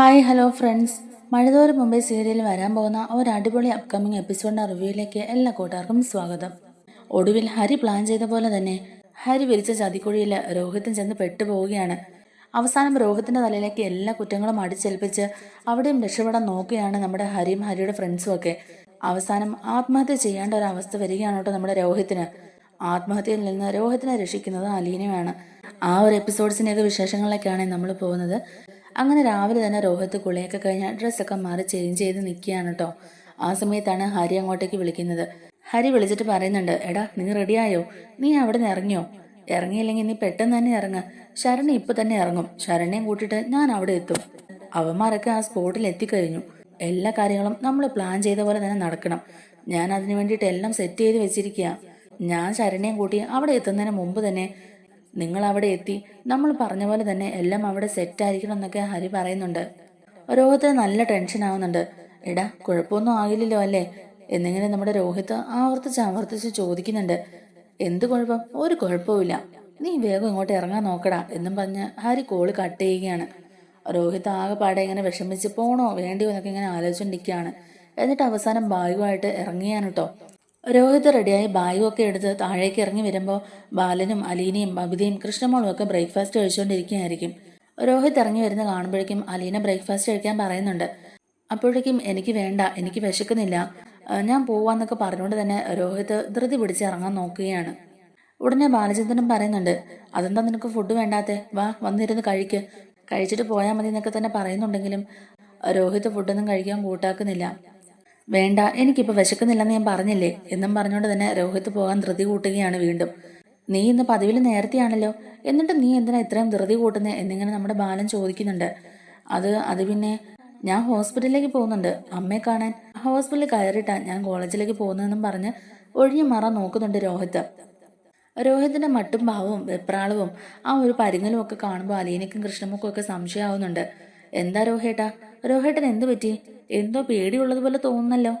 Hi hello friends Mazhathora Mumbai സീരിയലിൽ വരാൻ പോകുന്ന ഒരു അടിപൊളി അപ്കമിങ് എപ്പിസോഡിന്റെ റിവ്യൂയിലേക്ക് എല്ലാ കൂട്ടുകാർക്കും സ്വാഗതം. ഒടുവിൽ ഹരി പ്ലാൻ ചെയ്ത പോലെ തന്നെ ഹരി വിരിച്ച ചതിക്കുഴിയിൽ രോഹിതൻ ചെന്ന് പെട്ടുപോവുകയാണ്. അവസാനം രോഹിത്തിന്റെ തലയിലേക്ക് എല്ലാ കുറ്റങ്ങളും അടിച്ചേൽപ്പിച്ച് അവിടെയും രക്ഷപ്പെടാൻ നോക്കുകയാണ് നമ്മുടെ ഹരിയും ഹരിയുടെ ഫ്രണ്ട്സും ഒക്കെ. അവസാനം ആത്മഹത്യ ചെയ്യേണ്ട ഒരു അവസ്ഥ വരികയാണ് കേട്ടോ നമ്മുടെ രോഹിത്തിന് ആത്മഹത്യയിൽ നിന്ന് രോഹിത്തിനെ രക്ഷിക്കുന്നത് അലീനയാണ് ആ ഒരു എപ്പിസോഡ്സിന്റെയൊക്കെ വിശേഷങ്ങളിലേക്കാണ് നമ്മൾ പോകുന്നത്. അങ്ങനെ രാവിലെ തന്നെ രോഹിത്ത് കുളിയൊക്കെ കഴിഞ്ഞ് ഡ്രസ്സൊക്കെ മാറി ചേഞ്ച് ചെയ്ത് നിൽക്കുകയാണ് കേട്ടോ ആ സമയത്താണ് ഹരി അങ്ങോട്ടേക്ക് വിളിക്കുന്നത്. ഹരി വിളിച്ചിട്ട് പറയുന്നുണ്ട് എടാ നീ റെഡിയായോ നീ അവിടെ നിന്ന് ഇറങ്ങിയോ? ഇറങ്ങിയില്ലെങ്കിൽ നീ പെട്ടെന്ന് തന്നെ ഇറങ്ങ. ശരണി ഇപ്പൊ തന്നെ ഇറങ്ങും. ശരണ്യം കൂട്ടിട്ട് ഞാൻ അവിടെ എത്തും. അവന്മാരൊക്കെ ആ സ്പോട്ടിൽ എത്തിക്കഴിഞ്ഞു. എല്ലാ കാര്യങ്ങളും നമ്മൾ പ്ലാൻ ചെയ്ത പോലെ തന്നെ നടക്കണം. ഞാൻ അതിനു വേണ്ടിയിട്ട് എല്ലാം സെറ്റ് ചെയ്ത് വെച്ചിരിക്കുക ഞാൻ ശരണ്യം കൂട്ടി അവിടെ എത്തുന്നതിന് മുമ്പ് തന്നെ നിങ്ങൾ അവിടെ എത്തി നമ്മൾ പറഞ്ഞ പോലെ തന്നെ എല്ലാം അവിടെ സെറ്റ് ആയിരിക്കണം എന്നൊക്കെ ഹരി പറയുന്നുണ്ട്. രോഹിത്തിന് നല്ല ടെൻഷൻ ആവുന്നുണ്ട്. എടാ കുഴപ്പമൊന്നും ആകില്ലല്ലോ അല്ലേ? എന്നിങ്ങനെ നമ്മുടെ രോഹിത്ത് ആവർത്തിച്ച് ആവർത്തിച്ച് ചോദിക്കുന്നുണ്ട്. എന്ത് കുഴപ്പം? ഒരു കുഴപ്പവുമില്ല നീ വേഗം ഇങ്ങോട്ട് ഇറങ്ങാൻ നോക്കടാ എന്നും പറഞ്ഞ് ഹരി കോൾ കട്ട് ചെയ്യുകയാണ്. രോഹിത് ആകെപ്പാടെ ഇങ്ങനെ വിഷമിച്ച് പോണോ വേണ്ടിയോ എന്നൊക്കെ ഇങ്ങനെ ആലോചിച്ചുകൊണ്ടിരിക്കുകയാണ് എന്നിട്ട് അവസാനം ബാഗുമായിട്ട് ഇറങ്ങിയാണ് കേട്ടോ രോഹിത് റെഡിയായി ബാഗൊക്കെ എടുത്ത് താഴേക്ക് ഇറങ്ങി വരുമ്പോൾ ബാലനും അലീനയും ബബിതയും കൃഷ്ണമോളും ഒക്കെ ബ്രേക്ക്ഫാസ്റ്റ് കഴിച്ചുകൊണ്ടിരിക്കുകയായിരിക്കും രോഹിത് ഇറങ്ങി വരുന്ന കാണുമ്പോഴേക്കും അലീന ബ്രേക്ക്ഫാസ്റ്റ് കഴിക്കാൻ പറയുന്നുണ്ട്. അപ്പോഴേക്കും എനിക്ക് വേണ്ട എനിക്ക് വിശക്കുന്നില്ല. ഞാൻ പോവാന്നൊക്കെ പറഞ്ഞുകൊണ്ട് തന്നെ രോഹിത് ധൃതി പിടിച്ച് ഇറങ്ങാൻ നോക്കുകയാണ്. ഉടനെ ബാലചന്ദ്രനും പറയുന്നുണ്ട് അതെന്താ നിനക്ക് ഫുഡ് വേണ്ടാത്തെ? വാ വന്നിരുന്ന് കഴിക്ക്. കഴിച്ചിട്ട് പോയാൽ മതി എന്നൊക്കെ തന്നെ പറയുന്നുണ്ടെങ്കിലും രോഹിത് ഫുഡൊന്നും കഴിക്കാൻ കൂട്ടാക്കുന്നില്ല. വേണ്ട എനിക്കിപ്പോൾ വിശക്കുന്നില്ലെന്ന് ഞാൻ പറഞ്ഞില്ലേ? എന്നും പറഞ്ഞുകൊണ്ട് തന്നെ രോഹിത് പോകാൻ ധൃതി കൂട്ടുകയാണ് വീണ്ടും. നീ ഇന്ന് പതിവിൽ നേരത്തെയാണല്ലോ? എന്നിട്ട് നീ എന്തിനാ ഇത്രയും ധൃതി കൂട്ടുന്നത് എന്നിങ്ങനെ നമ്മുടെ ബാലൻ ചോദിക്കുന്നുണ്ട്. അത് അത് പിന്നെ ഞാൻ ഹോസ്പിറ്റലിലേക്ക് പോകുന്നുണ്ട്. അമ്മയെ കാണാൻ ഹോസ്പിറ്റലിൽ കയറിയിട്ടാ ഞാൻ കോളേജിലേക്ക് പോകുന്നതെന്നും പറഞ്ഞ് ഒഴിഞ്ഞു മാറാൻ നോക്കുന്നുണ്ട് രോഹിത്. രോഹിതിന്റെ മട്ടും ഭാവവും വെപ്രാളവും ആ ഒരു പരിങ്ങലും ഒക്കെ കാണുമ്പോൾ അലീനക്കും കൃഷ്ണമുക്കും ഒക്കെ സംശയമാവുന്നുണ്ട്. എന്താ രോഹേട്ടാ? രോഹേട്ടൻ എന്തു പറ്റി? എന്തോ പേടിയുള്ളതുപോലെ തോന്നുന്നല്ലോ.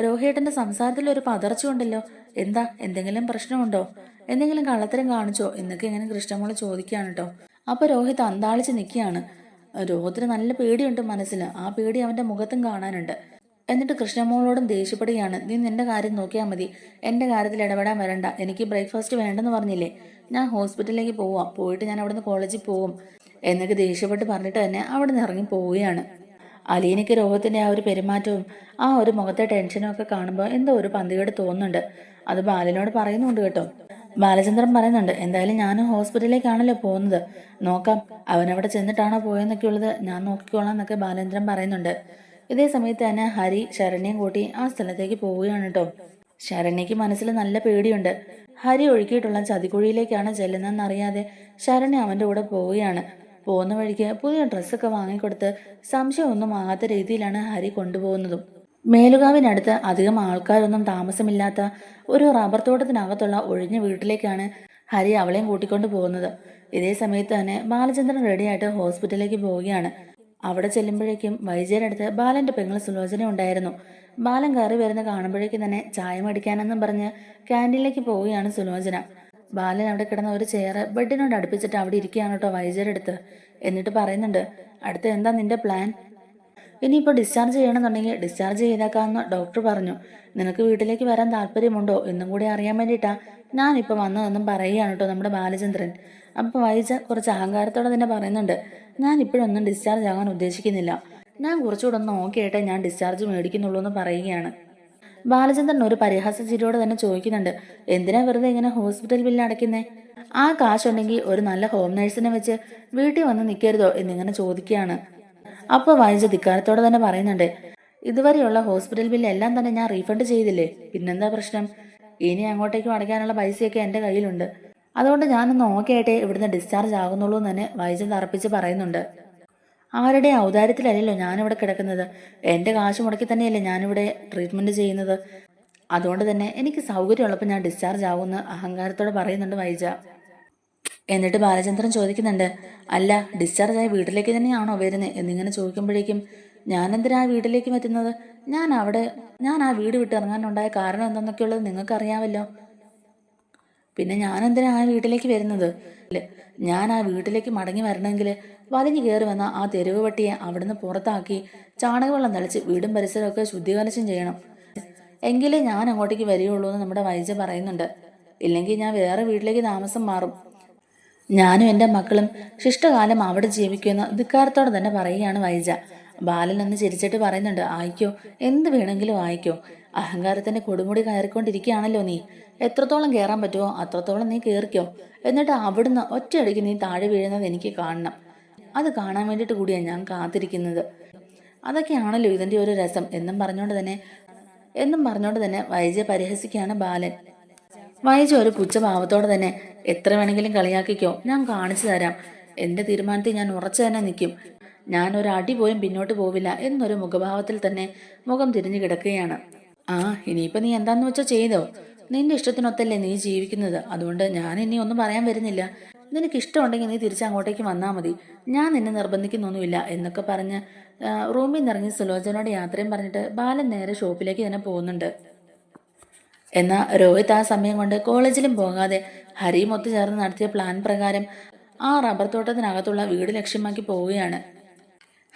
രോഹേട്ടന്റെ സംസാരത്തിൽ ഒരു പതർച്ച ഉണ്ടല്ലോ. എന്താ എന്തെങ്കിലും പ്രശ്നമുണ്ടോ? എന്തെങ്കിലും കള്ളത്തരം കാണിച്ചോ? എന്നൊക്കെ ഇങ്ങനെ കൃഷ്ണമോൾ ചോദിക്കുകയാണ് കേട്ടോ. അപ്പൊ രോഹിത് അന്താളിച്ച് നിൽക്കുകയാണ്. രോഹിത്തിന് നല്ല പേടിയുണ്ട് മനസ്സിൽ ആ പേടി അവന്റെ മുഖത്തും കാണാനുണ്ട്. എന്നിട്ട് കൃഷ്ണമോളോടും ദേഷ്യപ്പെടുകയാണ്. നീ നിന്റെ കാര്യം നോക്കിയാൽ മതി. എന്റെ കാര്യത്തിൽ ഇടപെടാൻ വരണ്ട. എനിക്ക് ബ്രേക്ക്ഫാസ്റ്റ് വേണ്ടെന്ന് പറഞ്ഞില്ലേ? ഞാൻ ഹോസ്പിറ്റലിലേക്ക് പോവാം. പോയിട്ട് ഞാൻ അവിടുന്ന് കോളേജിൽ പോവും എന്നൊക്കെ ദേഷ്യപ്പെട്ട് പറഞ്ഞിട്ട് തന്നെ അവിടെ നിന്ന് ഇറങ്ങി പോവുകയാണ്. അലീനയ്ക്ക് രോഹത്തിന്റെ ആ ഒരു പെരുമാറ്റവും ആ ഒരു മുഖത്തെ ടെൻഷനും ഒക്കെ കാണുമ്പോൾ എന്തോ ഒരു പന്തികേട് തോന്നുന്നുണ്ട്. അത് ബാലനോട് പറയുന്നുണ്ട് കേട്ടോ. ബാലചന്ദ്രൻ പറയുന്നുണ്ട് എന്തായാലും ഞാൻ ഹോസ്പിറ്റലിലേക്കാണല്ലോ പോകുന്നത്. നോക്കാം അവനവിടെ ചെന്നിട്ടാണോ പോയെന്നൊക്കെ ഉള്ളത് ഞാൻ നോക്കിക്കോളാം എന്നൊക്കെ ബാലചന്ദ്രൻ പറയുന്നുണ്ട്. ഇതേ സമയത്ത് തന്നെ ഹരി ശരണ്യം കൂട്ടി ആ സ്ഥലത്തേക്ക് പോവുകയാണ് കേട്ടോ. ശരണ്യക്ക് മനസ്സിൽ നല്ല പേടിയുണ്ട്. ഹരി ഒഴുക്കിയിട്ടുള്ള ചതിക്കുഴിയിലേക്കാണ് ചെല്ലുന്നതെന്നറിയാതെ ശരണ്യ അവന്റെ കൂടെ പോവുകയാണ്. പോകുന്ന വഴിക്ക് പുതിയ ഡ്രസ്സൊക്കെ വാങ്ങിക്കൊടുത്ത് സംശയമൊന്നും ആകാത്ത രീതിയിലാണ് ഹരി കൊണ്ടുപോകുന്നതും. മേലുകാവിനടുത്ത് അധികം ആൾക്കാരൊന്നും താമസമില്ലാത്ത ഒരു റബ്ബർ തോട്ടത്തിനകത്തുള്ള ഒഴിഞ്ഞ വീട്ടിലേക്കാണ് ഹരി അവളെയും കൂട്ടിക്കൊണ്ടു പോകുന്നത്. ഇതേ സമയത്ത് തന്നെ ബാലചന്ദ്രൻ റെഡിയായിട്ട് ഹോസ്പിറ്റലിലേക്ക് പോവുകയാണ്. അവിടെ ചെല്ലുമ്പോഴേക്കും വൈദ്യരടുത്ത് ബാലന്റെ പെങ്ങൾ സുലോചന ഉണ്ടായിരുന്നു. ബാലൻ കയറി വരുന്ന കാണുമ്പോഴേക്കും തന്നെ ചായ മേടിക്കാനെന്നും പറഞ്ഞ് ക്യാന്റീനിലേക്ക് പോവുകയാണ് സുലോചന. ബാലൻ അവിടെ കിടന്ന ഒരു ചെയർ ബെഡിനോട് അടുപ്പിച്ചിട്ട് അവിടെ ഇരിക്കുകയാണ് കേട്ടോ വൈദ്യരടുത്ത്. എന്നിട്ട് പറയുന്നുണ്ട് അടുത്ത എന്താ നിന്റെ പ്ലാൻ ഇനിയിപ്പോൾ ഡിസ്ചാർജ് ചെയ്യണമെന്നുണ്ടെങ്കിൽ ഡിസ്ചാർജ് ചെയ്തേക്കാമെന്ന് ഡോക്ടർ പറഞ്ഞു. നിനക്ക് വീട്ടിലേക്ക് വരാൻ താല്പര്യമുണ്ടോ? എന്നും കൂടി അറിയാൻ വേണ്ടിയിട്ടാ ഞാനിപ്പോൾ വന്നതെന്നും പറയുകയാണ് കേട്ടോ നമ്മുടെ ബാലചന്ദ്രൻ. അപ്പോൾ വൈജ കുറച്ച് അഹങ്കാരത്തോടെ തന്നെ പറയുന്നുണ്ട് ഞാൻ ഇപ്പോഴൊന്നും ഡിസ്ചാർജ് ആകാൻ ഉദ്ദേശിക്കുന്നില്ല. ഞാൻ കുറച്ചുകൂടെ ഒന്ന് നോക്കിയിട്ടേ ഞാൻ ഡിസ്ചാർജ് മേടിക്കുന്നുള്ളൂ എന്ന് പറയുകയാണ്. ബാലചന്ദ്രൻ ഒരു പരിഹാസ ചിരിയോടെ തന്നെ ചോദിക്കുന്നുണ്ട് എന്തിനാ വെറുതെ ഇങ്ങനെ ഹോസ്പിറ്റൽ ബില്ല് അടയ്ക്കുന്നേ? ആ കാശുണ്ടെങ്കിൽ ഒരു നല്ല ഹോം നഴ്സിനെ വെച്ച് വീട്ടിൽ വന്ന് നിൽക്കരുതോ? എന്നിങ്ങനെ ചോദിക്കുകയാണ്. അപ്പോൾ വായിച്ച ധിക്കാരത്തോടെ തന്നെ പറയുന്നുണ്ട് ഇതുവരെയുള്ള ഹോസ്പിറ്റൽ ബില്ല് എല്ലാം തന്നെ ഞാൻ റീഫണ്ട് ചെയ്തില്ലേ? പിന്നെന്താ പ്രശ്നം? ഇനി അങ്ങോട്ടേക്കും അടയ്ക്കാനുള്ള പൈസയൊക്കെ എന്റെ കയ്യിലുണ്ട്. അതുകൊണ്ട് ഞാനൊന്ന് ഓക്കെ ആയിട്ടേ ഇവിടുന്ന് ഡിസ്ചാർജ് ആകുന്നുള്ളൂ എന്ന് തന്നെ വൈജന്ത് അർപ്പിച്ച് പറയുന്നുണ്ട്. ആരുടെ ഔദാര്യത്തിലല്ലല്ലോ ഞാനിവിടെ കിടക്കുന്നത്? എന്റെ കാശ് മുടക്കി തന്നെയല്ലേ ഞാനിവിടെ ട്രീറ്റ്മെന്റ് ചെയ്യുന്നത്? അതുകൊണ്ട് തന്നെ എനിക്ക് സൗകര്യമുള്ളപ്പോൾ ഞാൻ ഡിസ്ചാർജ് ആവുമെന്ന് അഹങ്കാരത്തോടെ പറയുന്നുണ്ട് വൈജ. എന്നിട്ട് ബാലചന്ദ്രൻ ചോദിക്കുന്നുണ്ട് അല്ല ഡിസ്ചാർജ് ആയി വീട്ടിലേക്ക് തന്നെയാണോ വരുന്നത് എന്നിങ്ങനെ ചോദിക്കുമ്പോഴേക്കും ഞാൻ എന്തിനാ വീട്ടിലേക്ക് പറ്റുന്നത്? ഞാൻ അവിടെ ഞാൻ ആ വീട് വിട്ട് ഇറങ്ങാനുണ്ടായ കാരണം എന്തെന്നൊക്കെയുള്ളത് നിങ്ങൾക്കറിയാമല്ലോ. പിന്നെ ഞാൻ എന്തിനാ ആ വീട്ടിലേക്ക് വരുന്നത്? ഞാൻ ആ വീട്ടിലേക്ക് മടങ്ങി വരണമെങ്കിൽ വലിഞ്ഞു കയറി വന്ന ആ തെരുവ് പട്ടിയെ അവിടുന്ന് പുറത്താക്കി ചാണകവെള്ളം തളിച്ച് വീടും പരിസരമൊക്കെ ശുദ്ധീകരണം ചെയ്യണം. എങ്കിലേ ഞാൻ അങ്ങോട്ടേക്ക് വരികയുള്ളൂ എന്ന് നമ്മുടെ വൈജ പറയുന്നുണ്ട്. ഇല്ലെങ്കിൽ ഞാൻ വേറെ വീട്ടിലേക്ക് താമസം മാറും. ഞാനും എന്റെ മക്കളും ശിഷ്ടകാലം അവിടെ ജീവിക്കുമെന്ന് ധിക്കാരത്തോടെ തന്നെ പറയുകയാണ് വൈജ. ബാലൻ ഒന്ന് ചിരിച്ചിട്ട് പറയുന്നുണ്ട് ആയിക്കോ എന്ത് വേണമെങ്കിലും ആയിക്കോ. അഹങ്കാരത്തിന്റെ കൊടുമുടി കയറിക്കൊണ്ടിരിക്കുകയാണല്ലോ നീ. എത്രത്തോളം കയറാൻ പറ്റുമോ അത്രത്തോളം നീ കയറിക്കോ എന്നിട്ട് അവിടുന്ന് ഒറ്റയടിക്ക് നീ താഴെ വീഴുന്നത് എനിക്ക് കാണണം. അത് കാണാൻ വേണ്ടിയിട്ട് കൂടിയാണ് ഞാൻ കാത്തിരിക്കുന്നത്. അതൊക്കെയാണല്ലോ ഇതിന്റെ ഒരു രസം. എന്നും പറഞ്ഞുകൊണ്ട് തന്നെ എന്നും പറഞ്ഞുകൊണ്ട് തന്നെ വൈജയെ പരിഹസിക്കുകയാണ് ബാലൻ. വൈജ ഒരു പുച്ഛഭാവത്തോടെ തന്നെ എത്ര വേണമെങ്കിലും കളിയാക്കിക്കോ ഞാൻ കാണിച്ചു തരാം. എന്റെ തീരുമാനത്തിൽ ഞാൻ ഉറച്ചു തന്നെ നിൽക്കും. ഞാൻ ഒരു അടി പോലും പിന്നോട്ട് പോവില്ല എന്നൊരു മുഖഭാവത്തിൽ തന്നെ മുഖം തിരിഞ്ഞു കിടക്കുകയാണ്. ആ ഇനിയിപ്പോൾ നീ എന്താന്ന് വെച്ചാൽ ചെയ്തോ? നിന്റെ ഇഷ്ടത്തിനൊത്തല്ലേ നീ ജീവിക്കുന്നത്? അതുകൊണ്ട് ഞാൻ ഇനി ഒന്നും പറയാൻ വരുന്നില്ല. നിനക്ക് ഇഷ്ടമുണ്ടെങ്കിൽ നീ തിരിച്ച് അങ്ങോട്ടേക്ക് വന്നാൽ മതി. ഞാൻ നിന്നെ നിർബന്ധിക്കുന്നൊന്നുമില്ല എന്നൊക്കെ പറഞ്ഞ് റൂമിൽ നിറഞ്ഞ് സുലോചനോട് യാത്രയും പറഞ്ഞിട്ട് ബാലൻ നേരെ ഷോപ്പിലേക്ക് തന്നെ പോകുന്നുണ്ട്. എന്നാൽ രോഹിത് ആ സമയം കൊണ്ട് കോളേജിലും പോകാതെ ഹരിയും ഒത്തുചേർന്ന് നടത്തിയ പ്ലാൻ പ്രകാരം ആ റബ്ബർ തോട്ടത്തിനകത്തുള്ള വീട് ലക്ഷ്യമാക്കി പോവുകയാണ്.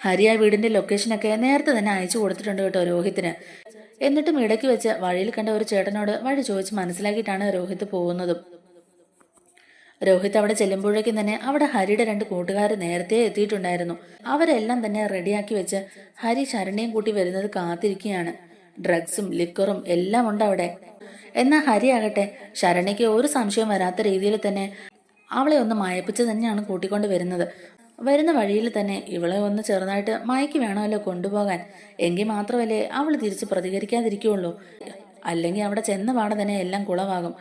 ഹരി ആ വീടിന്റെ ലൊക്കേഷനൊക്കെ നേരത്തെ തന്നെ അയച്ചു കൊടുത്തിട്ടുണ്ട് കേട്ടോ രോഹിത്തിന്. എന്നിട്ടും ഇടയ്ക്ക് വെച്ച് വഴിയിൽ കണ്ട ഒരു ചേട്ടനോട് വഴി ചോദിച്ച് മനസ്സിലാക്കിയിട്ടാണ് രോഹിത് പോകുന്നതും. രോഹിത് അവിടെ ചെല്ലുമ്പോഴേക്കും തന്നെ അവിടെ ഹരിയുടെ രണ്ട് കൂട്ടുകാർ നേരത്തെ എത്തിയിട്ടുണ്ടായിരുന്നു. അവരെല്ലാം തന്നെ റെഡിയാക്കി വെച്ച് ഹരി ശരണ്യം കൂട്ടി വരുന്നത് കാത്തിരിക്കുകയാണ്. ഡ്രഗ്സും ലിക്കറും എല്ലാം ഉണ്ട് അവിടെ. എന്നാൽ ഹരി ആകട്ടെ ശരണ്യക്ക് ഒരു സംശയം വരാത്ത രീതിയിൽ തന്നെ അവളെ ഒന്ന് മയപ്പിച്ച് തന്നെയാണ് കൂട്ടിക്കൊണ്ട് വരുന്നത്. വരുന്ന വഴിയിൽ തന്നെ ഇവളെ ഒന്ന് ചെറുതായിട്ട് മയക്ക് വേണമല്ലോ കൊണ്ടുപോകാൻ. എങ്കിൽ മാത്രമല്ലേ അവൾ തിരിച്ച് പ്രതികരിക്കാതിരിക്കുള്ളൂ അല്ലെങ്കിൽ അവിടെ ചെന്ന പാടെ തന്നെ എല്ലാം കുളവാകും.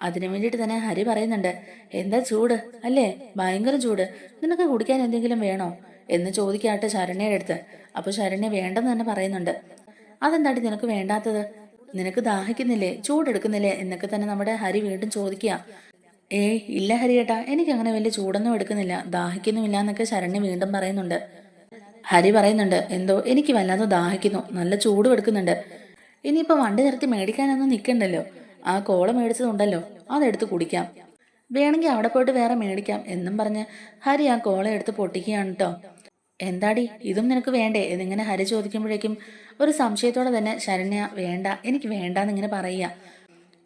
അതിനു വേണ്ടിയിട്ട് തന്നെ ഹരി പറയുന്നുണ്ട് എന്താ ചൂട്? അല്ലേ? ഭയങ്കര ചൂട്. നിനക്ക് കുടിക്കാൻ എന്തെങ്കിലും വേണോ? എന്ന് ചോദിക്കാട്ടെ ശരണ്യയുടെ അടുത്ത്. അപ്പോൾ ശരണ്യ വേണ്ടെന്ന് തന്നെ പറയുന്നുണ്ട് അതെന്താടി നിനക്ക് വേണ്ടാത്തത്? നിനക്ക് ദാഹിക്കുന്നില്ലേ? ചൂടെടുക്കുന്നില്ലേ? എന്നൊക്കെ തന്നെ നമ്മുടെ ഹരി വീണ്ടും ചോദിക്കുക. ഏയ് ഇല്ല ഹരിയേട്ടാ എനിക്ക് അങ്ങനെ വലിയ ചൂടൊന്നും എടുക്കുന്നില്ല. ദാഹിക്കുന്നുമില്ല എന്നൊക്കെ ശരണ്യ വീണ്ടും പറയുന്നുണ്ട്. ഹരി പറയുന്നുണ്ട് എന്തോ എനിക്ക് വല്ലാതെ ദാഹിക്കുന്നു. നല്ല ചൂടും എടുക്കുന്നുണ്ട്. ഇനിയിപ്പോ വണ്ടി നിർത്തി മേടിക്കാനൊന്നും നിൽക്കണ്ടല്ലോ ആ കോള മേടിച്ചതുണ്ടല്ലോ. അതെടുത്ത് കുടിക്കാം. വേണമെങ്കിൽ അവിടെ പോയിട്ട് വേറെ മേടിക്കാം. എന്നും പറഞ്ഞ് ഹരി ആ കോള എടുത്ത് പൊട്ടിക്കുകയാണ് കേട്ടോ എന്താടി? ഇതും നിനക്ക് വേണ്ടേ? എന്നിങ്ങനെ ഹരി ചോദിക്കുമ്പോഴേക്കും ഒരു സംശയത്തോടെ തന്നെ ശരണ്യ വേണ്ട എനിക്ക് വേണ്ട എന്നിങ്ങനെ പറയുക.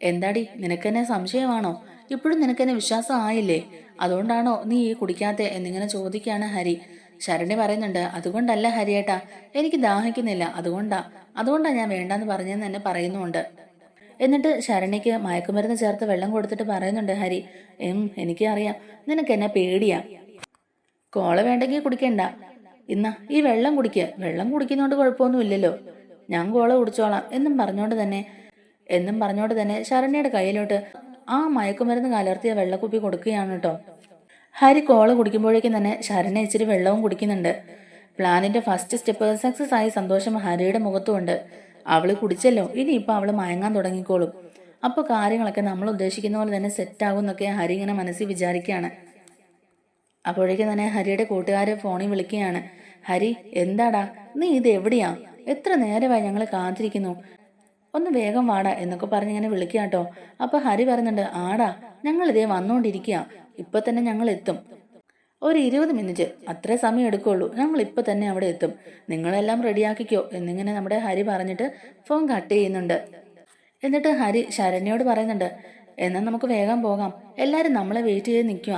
എന്താടി? നിനക്ക് തന്നെ സംശയമാണോ? ഇപ്പോഴും നിനക്കെന്നെ വിശ്വാസം ആയില്ലേ? അതുകൊണ്ടാണോ നീ ഈ കുടിക്കാത്ത? എന്നിങ്ങനെ ചോദിക്കുകയാണ് ഹരി. ശരണ്യ പറയുന്നുണ്ട് അതുകൊണ്ടല്ല ഹരിയേട്ടാ എനിക്ക് ദാഹിക്കുന്നില്ല. അതുകൊണ്ടാ അതുകൊണ്ടാ ഞാൻ വേണ്ടെന്ന് പറഞ്ഞെന്ന് തന്നെ പറയുന്നുണ്ട് എന്നിട്ട് ശരണ്യക്ക് മയക്കുമരുന്ന് ചേർത്ത് വെള്ളം കൊടുത്തിട്ട് പറയുന്നുണ്ട് ഹരി എം എനിക്കറിയാം നിനക്ക് എന്നെ പേടിയാ. കോള വേണ്ടെങ്കിൽ കുടിക്കണ്ട. ഇന്ന ഈ വെള്ളം കുടിക്കുക വെള്ളം കുടിക്കുന്നോണ്ട് കുഴപ്പമൊന്നുമില്ലല്ലോ. ഞാൻ കോള കുടിച്ചോളാം. എന്നും പറഞ്ഞോണ്ട് തന്നെ എന്നും പറഞ്ഞോണ്ട് തന്നെ ശരണ്യയുടെ കയ്യിലോട്ട് ആ മയക്കുമരുന്ന് കലർത്തിയ വെള്ളക്കുപ്പി കൊടുക്കുകയാണ് കേട്ടോ ഹരി കോള കുടിക്കുമ്പോഴേക്കും തന്നെ ശരണ ഇച്ചിരി വെള്ളവും കുടിക്കുന്നുണ്ട്. പ്ലാനിന്റെ ഫസ്റ്റ് സ്റ്റെപ്പ് സക്സസ് ആയി സന്തോഷം ഹരിയുടെ മുഖത്തുമുണ്ട് അവൾ കുടിച്ചല്ലോ ഇനിയിപ്പോൾ അവൾ മയങ്ങാൻ തുടങ്ങിക്കോളും. അപ്പോൾ കാര്യങ്ങളൊക്കെ നമ്മൾ ഉദ്ദേശിക്കുന്ന പോലെ തന്നെ സെറ്റ് ആകും എന്നൊക്കെ ഹരി ഇങ്ങനെ മനസ്സിൽ വിചാരിക്കുകയാണ്. അപ്പോഴേക്കും തന്നെ ഹരിയുടെ കൂട്ടുകാരെ ഫോണിൽ വിളിക്കുകയാണ്. ഹരി എന്താടാ? നീ ഇത് എവിടെയാ? എത്ര നേരമായി ഞങ്ങൾ കാത്തിരിക്കുന്നു? ഒന്ന് വേഗം വാടാ എന്നൊക്കെ പറഞ്ഞ് ഇങ്ങനെ വിളിക്കാം കേട്ടോ അപ്പൊ ഹരി പറയുന്നുണ്ട് ആടാ ഞങ്ങൾ ഇതേ വന്നുകൊണ്ടിരിക്കുക ഇപ്പൊ തന്നെ ഞങ്ങൾ എത്തും ഒരു ഇരുപത് മിനിറ്റ് അത്രേ സമയം എടുക്കുള്ളൂ. ഞങ്ങൾ ഇപ്പൊ തന്നെ അവിടെ എത്തും. നിങ്ങളെല്ലാം റെഡിയാക്കിക്കോ എന്നിങ്ങനെ നമ്മുടെ ഹരി പറഞ്ഞിട്ട് ഫോൺ കട്ട് ചെയ്യുന്നുണ്ട്. എന്നിട്ട് ഹരി ശരണ്യോട് പറയുന്നുണ്ട് എന്നാൽ നമുക്ക് വേഗം പോകാം. എല്ലാവരും നമ്മളെ വെയിറ്റ് ചെയ്ത് നിൽക്കുക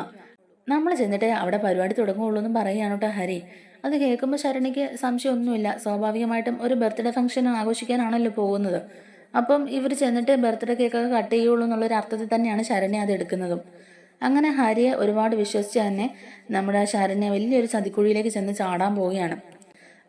നമ്മൾ ചെന്നിട്ട് അവിടെ പരിപാടി തുടങ്ങുകയുള്ളൂ എന്നും പറയുകയാണ് കേട്ടോ ഹരി. അത് കേൾക്കുമ്പോൾ ശരണിക്ക് സംശയമൊന്നുമില്ല. സ്വാഭാവികമായിട്ടും ഒരു ബർത്ത്ഡേ ഫംഗ്ഷൻ ആഘോഷിക്കാനാണല്ലോ പോകുന്നത്. അപ്പം ഇവർ ചെന്നിട്ട് ബർത്ത്ഡേ കേക്കൊക്കെ കട്ട് ചെയ്യുള്ളൂ എന്നുള്ളൊരു അർത്ഥത്തിൽ തന്നെയാണ് ശരണ്യ അത് എടുക്കുന്നതും. അങ്ങനെ ഹരിയെ ഒരുപാട് വിശ്വസിച്ച് തന്നെ നമ്മുടെ ശരണ്യ വലിയൊരു ചതിക്കുഴിയിലേക്ക് ചെന്ന് ചാടാൻ പോവുകയാണ്.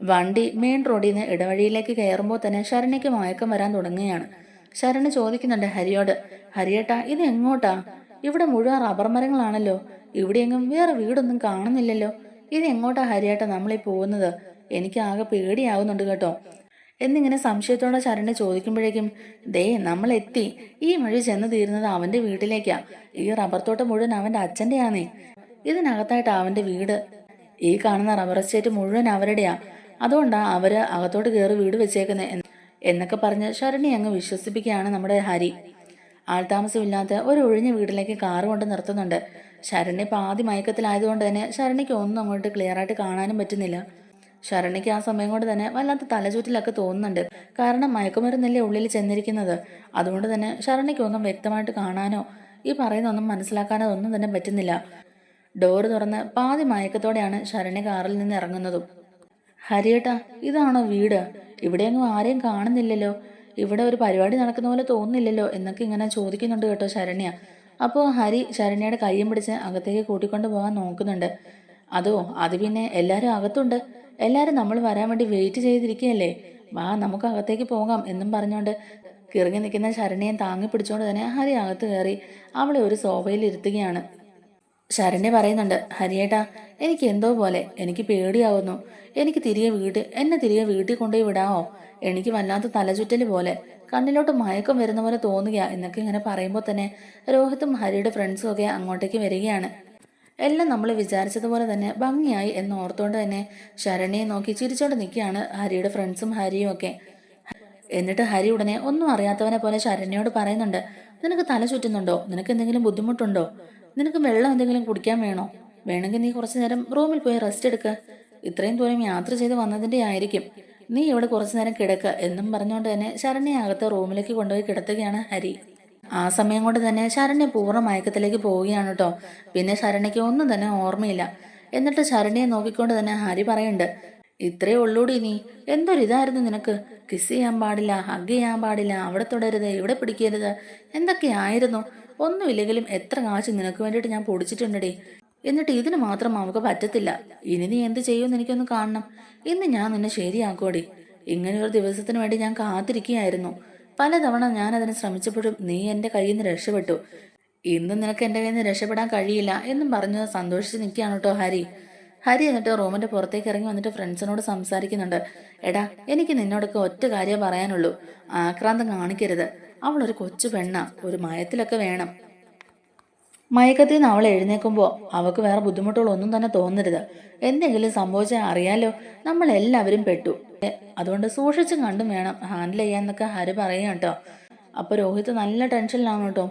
വണ്ടി മെയിൻ റോഡിൽ നിന്ന് ഇടവഴിയിലേക്ക് കയറുമ്പോൾ തന്നെ ശരണ്യക്ക് മയക്കം വരാൻ തുടങ്ങുകയാണ്. ശരണ്യ ചോദിക്കുന്നുണ്ട് ഹരിയോട് ഹരിയേട്ടാ ഇത് എങ്ങോട്ടാ ഇവിടെ മുഴുവൻ റബ്ബർ മരങ്ങളാണല്ലോ. ഇവിടെയെങ്ങും വേറെ വീടൊന്നും കാണുന്നില്ലല്ലോ. ഇത് എങ്ങോട്ടാ ഹരിയേട്ട നമ്മളീ പോകുന്നത്? എനിക്ക് ആകെ പേടിയാവുന്നുണ്ട് കേട്ടോ. എന്നിങ്ങനെ സംശയത്തോടെ ശരണ്യ ചോദിക്കുമ്പോഴേക്കും ദേ നമ്മൾ എത്തി ഈ വഴി ചെന്ന് തീരുന്നത് അവന്റെ വീട്ടിലേക്കാ. ഈ റബ്ബർ തോട്ടം മുഴുവൻ അവന്റെ അച്ഛന്റെയാന്നേ ഇതിനകത്തായിട്ട് അവന്റെ വീട്. ഈ കാണുന്ന റബ്ബർ എസ്റ്റേറ്റ് മുഴുവൻ അവരുടെയാ. അതുകൊണ്ടാ അവർ അകത്തോട്ട് കയറി വീട് വെച്ചേക്കുന്നത് എന്നൊക്കെ പറഞ്ഞ് ശരണി അങ്ങ് വിശ്വസിപ്പിക്കുകയാണ് നമ്മുടെ ഹരി. ആൾതാമസമില്ലാത്ത ഒരു ഒഴിഞ്ഞ വീട്ടിലേക്ക് കാറ് കൊണ്ട് നിർത്തുന്നുണ്ട്. ശരണ്യ പാതി മയക്കത്തിലായതുകൊണ്ട് തന്നെ ശരണ്യയ്ക്ക് ഒന്നും അങ്ങോട്ട് ക്ലിയർ ആയിട്ട് കാണാനും പറ്റുന്നില്ല. ശരണ്യയ്ക്ക് ആ സമയം കൊണ്ട് തന്നെ വല്ലാത്ത തലചുറ്റിലൊക്കെ തോന്നുന്നുണ്ട്. കാരണം മയക്കുമരുന്നല്ലേ ഉള്ളിൽ ചെന്നിരിക്കുന്നത്. അതുകൊണ്ട് തന്നെ ശരണ്യയ്ക്ക് ഒന്നും വ്യക്തമായിട്ട് കാണാനോ ഈ പറയുന്ന ഒന്നും മനസ്സിലാക്കാനോ ഒന്നും തന്നെ പറ്റുന്നില്ല. ഡോറ് തുറന്ന് പാതി മയക്കത്തോടെയാണ് ശരണ്യ കാറിൽ നിന്ന് ഇറങ്ങുന്നതും. ഹരിയേട്ടാ ഇതാണോ വീട്? ഇവിടെയൊന്നും ആരെയും കാണുന്നില്ലല്ലോ. ഇവിടെ ഒരു പരിപാടി നടക്കുന്ന പോലെ തോന്നുന്നില്ലല്ലോ എന്നൊക്കെ ഇങ്ങനെ ചോദിക്കുന്നുണ്ട് കേട്ടോ ശരണ്യ. അപ്പോൾ ഹരി ശരണ്യയുടെ കയ്യും പിടിച്ച് അകത്തേക്ക് കൂട്ടിക്കൊണ്ട് പോകാൻ നോക്കുന്നുണ്ട്. അതോ അത് പിന്നെ എല്ലാവരും അകത്തുണ്ട്. എല്ലാവരും നമ്മൾ വരാൻ വേണ്ടി വെയിറ്റ് ചെയ്തിരിക്കുകയല്ലേ? വാ നമുക്ക് അകത്തേക്ക് പോകാം എന്നും പറഞ്ഞുകൊണ്ട് കിറങ്ങി നിൽക്കുന്ന ശരണ്യയെ താങ്ങി പിടിച്ചുകൊണ്ട് തന്നെ ഹരി അകത്ത് കയറി അവളെ ഒരു സോഫയിൽ ഇരുത്തുകയാണ്. ശരണ്യ പറയുന്നുണ്ട് ഹരിയേട്ടാ എനിക്ക് എന്തോ പോലെ എനിക്ക് പേടിയാവുന്നു. എനിക്ക് തിരികെ വീട്ടിൽ എന്നെ തിരികെ വീട്ടിൽ കൊണ്ടുപോയി വിടാമോ എനിക്ക് വല്ലാത്ത തലചുറ്റൽ പോലെ. കണ്ണിലോട്ട് മയക്കം വരുന്ന പോലെ തോന്നുക എന്നൊക്കെ ഇങ്ങനെ പറയുമ്പോൾ തന്നെ രോഹിത്തും ഹരിയുടെ ഫ്രണ്ട്സും ഒക്കെ അങ്ങോട്ടേക്ക് വരികയാണ്. എല്ലാം നമ്മൾ വിചാരിച്ചതുപോലെ തന്നെ ഭംഗിയായി എന്ന് ഓർത്തുകൊണ്ട് തന്നെ ശരണ്യെ നോക്കി ചിരിച്ചോണ്ട് നിൽക്കുകയാണ് ഹരിയുടെ ഫ്രണ്ട്സും ഹരിയും ഒക്കെ. എന്നിട്ട് ഹരി ഉടനെ ഒന്നും അറിയാത്തവനെ പോലെ ശരണ്യോട് പറയുന്നുണ്ട് നിനക്ക് തല ചുറ്റുന്നുണ്ടോ? നിനക്ക് എന്തെങ്കിലും ബുദ്ധിമുട്ടുണ്ടോ? നിനക്ക് വെള്ളം എന്തെങ്കിലും കുടിക്കാൻ വേണോ? വേണമെങ്കിൽ നീ കുറച്ചു നേരം റൂമിൽ പോയി റെസ്റ്റ് എടുക്ക. ഇത്രയും ദൂരം യാത്ര ചെയ്ത് വന്നതിന്റെ ആയിരിക്കും. നീ ഇവിടെ കുറച്ചു നേരം കിടക്ക എന്നും പറഞ്ഞുകൊണ്ട് തന്നെ ശരണ്യെ അകത്ത് റൂമിലേക്ക് കൊണ്ടുപോയി കിടത്തുകയാണ് ഹരി. ആ സമയം കൊണ്ട് തന്നെ ശരണ്യ പൂർണ മയക്കത്തിലേക്ക് പോവുകയാണ് കേട്ടോ പിന്നെ ശരണ്യക്ക് ഒന്നും തന്നെ ഓർമ്മയില്ല. എന്നിട്ട് ശരണ്യെ നോക്കിക്കൊണ്ട് തന്നെ ഹരി പറയുന്നുണ്ട് ഇത്രേ ഉള്ളൂടി നീ. എന്തൊരിതായിരുന്നു നിനക്ക്? കിസ് ചെയ്യാൻ പാടില്ല ഹഗ് ചെയ്യാൻ പാടില്ല അവിടെ തുടരുത് ഇവിടെ പിടിക്കരുത്. എന്തൊക്കെയായിരുന്നു? ഒന്നുമില്ലെങ്കിലും എത്ര കാശ് നിനക്ക് വേണ്ടിയിട്ട് ഞാൻ പൊടിച്ചിട്ടുണ്ടടി. എന്നിട്ട് ഇതിന് മാത്രം അവൾക്ക് പറ്റത്തില്ല. ഇനി നീ എന്ത് ചെയ്യുമെന്ന് എനിക്കൊന്ന് കാണണം. ഇന്ന് ഞാൻ നിന്നെ ശരിയാക്കോടി. ഇങ്ങനെ ഒരു ദിവസത്തിന് വേണ്ടി ഞാൻ കാത്തിരിക്കുകയായിരുന്നു. പലതവണ ഞാൻ അതിന് ശ്രമിച്ചപ്പോഴും നീ എന്റെ കയ്യിൽ നിന്ന് രക്ഷപ്പെട്ടു. ഇന്ന് നിനക്ക് എന്റെ കയ്യിൽ നിന്ന് രക്ഷപ്പെടാൻ കഴിയില്ല എന്നും പറഞ്ഞ് സന്തോഷിച്ച് നിൽക്കുകയാണ് കേട്ടോ ഹരി. ഹരി എന്നിട്ട് റൂമിന്റെ പുറത്തേക്ക് ഇറങ്ങി വന്നിട്ട് ഫ്രണ്ട്സിനോട് സംസാരിക്കുന്നുണ്ട്. എടാ എനിക്ക് നിന്നോടൊക്കെ ഒറ്റ കാര്യം പറയാനുള്ളൂ. ആക്രാന്തം കാണിക്കരുത്. അവളൊരു കൊച്ചു പെണ്ണ. ഒരു മയത്തിലൊക്കെ വേണം. മയക്കത്തിൽ നിന്ന് അവൾ എഴുന്നേക്കുമ്പോൾ അവൾക്ക് വേറെ ബുദ്ധിമുട്ടുകളൊന്നും തന്നെ തോന്നരുത്. എന്തെങ്കിലും സംഭവിച്ചാൽ അറിയാലോ. നമ്മൾ എല്ലാവരും പെട്ടു. അതുകൊണ്ട് സൂക്ഷിച്ചും കണ്ടും വേണം ഹാൻഡിൽ ചെയ്യാന്നൊക്കെ ഹരി പറയാം കേട്ടോ. അപ്പൊ രോഹിത് നല്ല ടെൻഷനിലാണ് കേട്ടോ.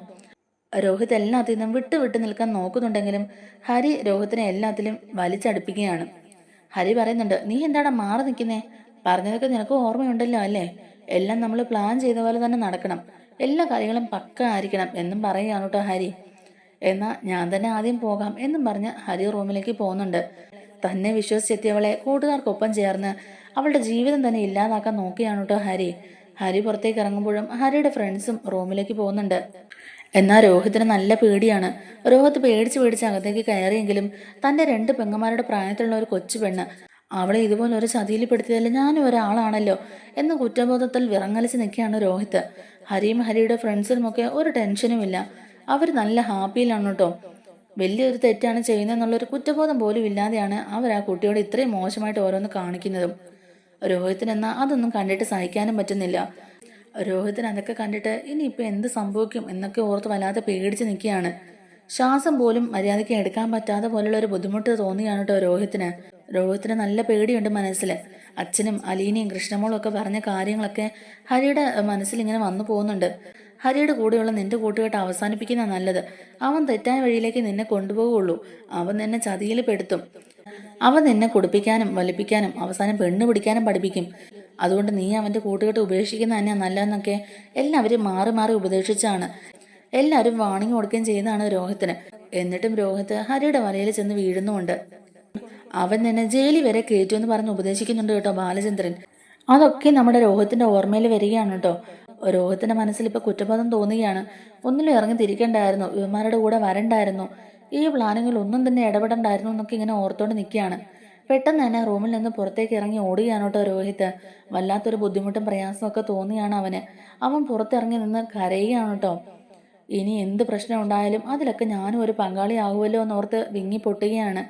രോഹിത് എല്ലാത്തിൽ നിന്നും വിട്ടു വിട്ടു നിൽക്കാൻ നോക്കുന്നുണ്ടെങ്കിലും ഹരി രോഹിത്തിനെ എല്ലാത്തിലും വലിച്ചടുപ്പിക്കുകയാണ്. ഹരി പറയുന്നുണ്ട് നീ എന്താടാ മാറി നിൽക്കുന്നേ? പറഞ്ഞതൊക്കെ നിനക്ക് ഓർമ്മയുണ്ടല്ലോ അല്ലേ? എല്ലാം നമ്മൾ പ്ലാൻ ചെയ്ത പോലെ തന്നെ നടക്കണം. എല്ലാ കാര്യങ്ങളും പക്ക ആയിരിക്കണം എന്നും പറയുകയാണ് കേട്ടോ ഹരി. എന്നാ ഞാൻ തന്നെ ആദ്യം പോകാം എന്നും പറഞ്ഞ് ഹരി റൂമിലേക്ക് പോകുന്നുണ്ട്. തന്നെ വിശ്വസിച്ചെത്തിയവളെ കൂട്ടുകാർക്കൊപ്പം ചേർന്ന് അവളുടെ ജീവിതം തന്നെ ഇല്ലാതാക്കാൻ നോക്കിയാണ് കേട്ടോ ഹരി. ഹരി പുറത്തേക്ക് ഇറങ്ങുമ്പോഴും ഹരിയുടെ ഫ്രണ്ട്സും റൂമിലേക്ക് പോകുന്നുണ്ട്. എന്നാൽ രോഹിത്തിന് നല്ല പേടിയാണ്. രോഹിത് പേടിച്ച് പേടിച്ച് അകത്തേക്ക് കയറിയെങ്കിലും തന്റെ രണ്ട് പെങ്ങന്മാരുടെ പ്രായത്തിലുള്ള ഒരു കൊച്ചു പെണ്ണ് അവളെ ഇതുപോലെ ഒരു ചതിയിൽപ്പെടുത്തിയതല്ല ഞാനും ഒരാളാണല്ലോ എന്ന കുറ്റബോധത്തിൽ വിറങ്ങലിച്ച് നിൽക്കുകയാണ് രോഹിത്. ഹരിയും ഹരിയുടെ ഫ്രണ്ട്സിനുമൊക്കെ ഒരു ടെൻഷനുമില്ല. അവർ നല്ല ഹാപ്പിയിലാണ് കേട്ടോ. വലിയൊരു തെറ്റാണ് ചെയ്യുന്നതെന്നുള്ളൊരു കുറ്റബോധം പോലും ഇല്ലാതെയാണ് അവർ ആ കുട്ടിയോട് ഇത്രയും മോശമായിട്ട് ഓരോന്ന് കാണിക്കുന്നതും. രോഹിത്തിന് എന്നാൽ അതൊന്നും കണ്ടിട്ട് സഹിക്കാനും പറ്റുന്നില്ല. രോഹിത്തിന് അതൊക്കെ കണ്ടിട്ട് ഇനിയിപ്പോൾ എന്ത് സംഭവിക്കും എന്നൊക്കെ ഓർത്ത് വല്ലാതെ പേടിച്ച് നിൽക്കുകയാണ്. ശ്വാസം പോലും മര്യാദയ്ക്ക് എടുക്കാൻ പറ്റാതെ പോലുള്ള ഒരു ബുദ്ധിമുട്ട് തോന്നിയാണ് കേട്ടോ രോഹിത്തിന്. രോഹിത്തിന് നല്ല പേടിയുണ്ട് മനസ്സിൽ അച്ഛനും അലീനയും കൃഷ്ണമോളും ഒക്കെ പറഞ്ഞ കാര്യങ്ങളൊക്കെ ഹരിയുടെ മനസ്സിൽ ഇങ്ങനെ വന്നു പോകുന്നുണ്ട്. ഹരിയുടെ കൂടെയുള്ള നിന്റെ കൂട്ടുകെട്ട് അവസാനിപ്പിക്കുന്ന നല്ലത്. അവൻ തെറ്റായ വഴിയിലേക്ക് നിന്നെ കൊണ്ടുപോകുള്ളൂ അവൻ നിന്നെ ചതിയിൽ പെടുത്തും. അവൻ നിന്നെ കുടിപ്പിക്കാനും വലിപ്പിക്കാനും അവസാനം പെണ്ണ് പിടിക്കാനും പഠിപ്പിക്കും. അതുകൊണ്ട് നീ അവന്റെ കൂട്ടുകെട്ട് ഉപേക്ഷിക്കുന്ന തന്നെയാ നല്ലതെന്നൊക്കെ എല്ലാവരും മാറി മാറി ഉപദേശിച്ചാണ്. എല്ലാവരും വാണിംഗ് കൊടുക്കുകയും ചെയ്യുന്നതാണ് രോഹത്തിന്. എന്നിട്ടും രോഹത്ത് ഹരിയുടെ വലയിൽ ചെന്ന് വീഴുന്നുമുണ്ട്. അവൻ നിന്നെ ജയിലിൽ വരെ കയറ്റുമെന്ന് പറഞ്ഞ് ഉപദേശിക്കുന്നുണ്ട് കേട്ടോ ബാലചന്ദ്രൻ. അതൊക്കെ നമ്മുടെ രോഹത്തിന്റെ ഓർമ്മയിൽ വരികയാണ് കേട്ടോ. രോഹിത്തിന്റെ മനസ്സിൽ ഇപ്പൊ കുറ്റബോധം തോന്നുകയാണ്. ഒന്നിലും ഇറങ്ങി തിരിക്കണ്ടായിരുന്നു. ഇവന്മാരുടെ കൂടെ വരണ്ടായിരുന്നു. ഈ പ്ലാനിങ്ങിൽ ഒന്നും തന്നെ ഇടപെടണ്ടായിരുന്നു എന്നൊക്കെ ഇങ്ങനെ ഓർത്തോണ്ട് നിൽക്കുകയാണ്. പെട്ടെന്ന് തന്നെ റൂമിൽ നിന്ന് പുറത്തേക്ക് ഇറങ്ങി ഓടുകയാണ് കേട്ടോ രോഹിത്. വല്ലാത്തൊരു ബുദ്ധിമുട്ടും പ്രയാസവും ഒക്കെ തോന്നിയാണ് അവന്. അവൻ പുറത്തിറങ്ങി നിന്ന് കരയുകയാണ് കേട്ടോ ഇനി എന്ത് പ്രശ്നം ഉണ്ടായാലും അതിലൊക്കെ ഞാനും ഒരു പങ്കാളിയാകുമല്ലോ എന്നോർത്ത് വിങ്ങി പൊട്ടുകയാണ്.